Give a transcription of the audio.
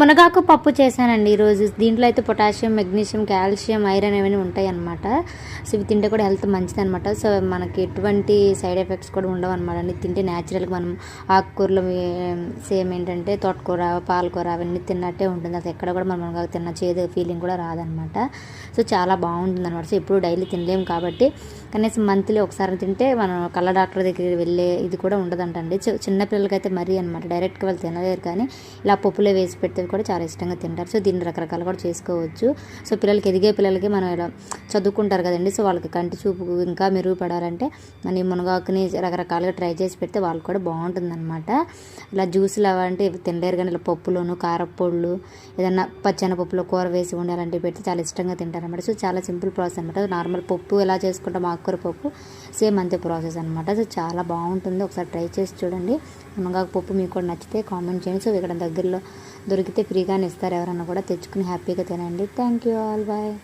మునగాకు పప్పు చేశానండి ఈరోజు. దీంట్లో అయితే పొటాషియం మెగ్నీషియం కాల్షియం ఐరన్ అవన్నీ ఉంటాయి అనమాట సో ఇవి తింటే కూడా హెల్త్ మంచిది అనమాట సో మనకి ఎటువంటి సైడ్ ఎఫెక్ట్స్ కూడా ఉండవు అనమాట అండి తింటే న్యాచురల్గా మనం ఆకుకూరలు సేమ్ ఏంటంటే తోటకూర పాలకూర అవన్నీ తిన్నట్టే ఉంటుంది. అసలు ఎక్కడ కూడా మనం మునగాకు తిన్న చేదు ఫీలింగ్ కూడా రాదనమాట సో చాలా బాగుంటుంది అనమాట సో ఎప్పుడు డైలీ తినలేము కాబట్టి కనీసం మంత్లీ ఒకసారి తింటే మనం కళ్ళ డాక్టర్ దగ్గరికి వెళ్ళే ఇది కూడా ఉండదంటండి. చిన్నపిల్లలకైతే చిన్నపిల్లలకి అయితే మరీ అనమాట డైరెక్ట్గా వాళ్ళు తినలేరు కానీ ఇలా పప్పులో వేసి పెడితే కూడా చాలా ఇష్టంగా తింటారు. సో దీన్ని రకరకాలు కూడా చేసుకోవచ్చు. సో పిల్లలకి ఎదిగే పిల్లలకి మనం ఇలా చదువుకుంటారు కదండి. సో వాళ్ళకి కంటి చూపు ఇంకా మెరుగుపడాలంటే మన ఈ మునగాకుని రకరకాలుగా ట్రై చేసి పెడితే వాళ్ళకి కూడా బాగుంటుంది అనమాట ఇలా జ్యూసులు అవంటే తినలేరు కానీ ఇలా పప్పులోను కారపొళ్ళు ఏదన్నా పచ్చని పప్పులో కూర వేసి ఉండాలంటే పెడితే చాలా ఇష్టంగా తింటారు అనమాట సో చాలా సింపుల్ ప్రాసెస్ అనమాట నార్మల్ పప్పు ఎలా చేసుకుంటాం ఆకుకూర పప్పు సేమ్ అంతే ప్రాసెస్ అనమాట సో చాలా బాగుంటుంది. ఒకసారి ట్రై చేసి చూడండి. మునగాకు పప్పు మీకు కూడా నచ్చితే కామెంట్ చేయండి. సో ఇక్కడ దగ్గరలో దొరికితే ఫ్రీగానే ఇస్తారు. ఎవరన్నా కూడా తెచ్చుకుని హ్యాపీగా తినండి. Thank you all bye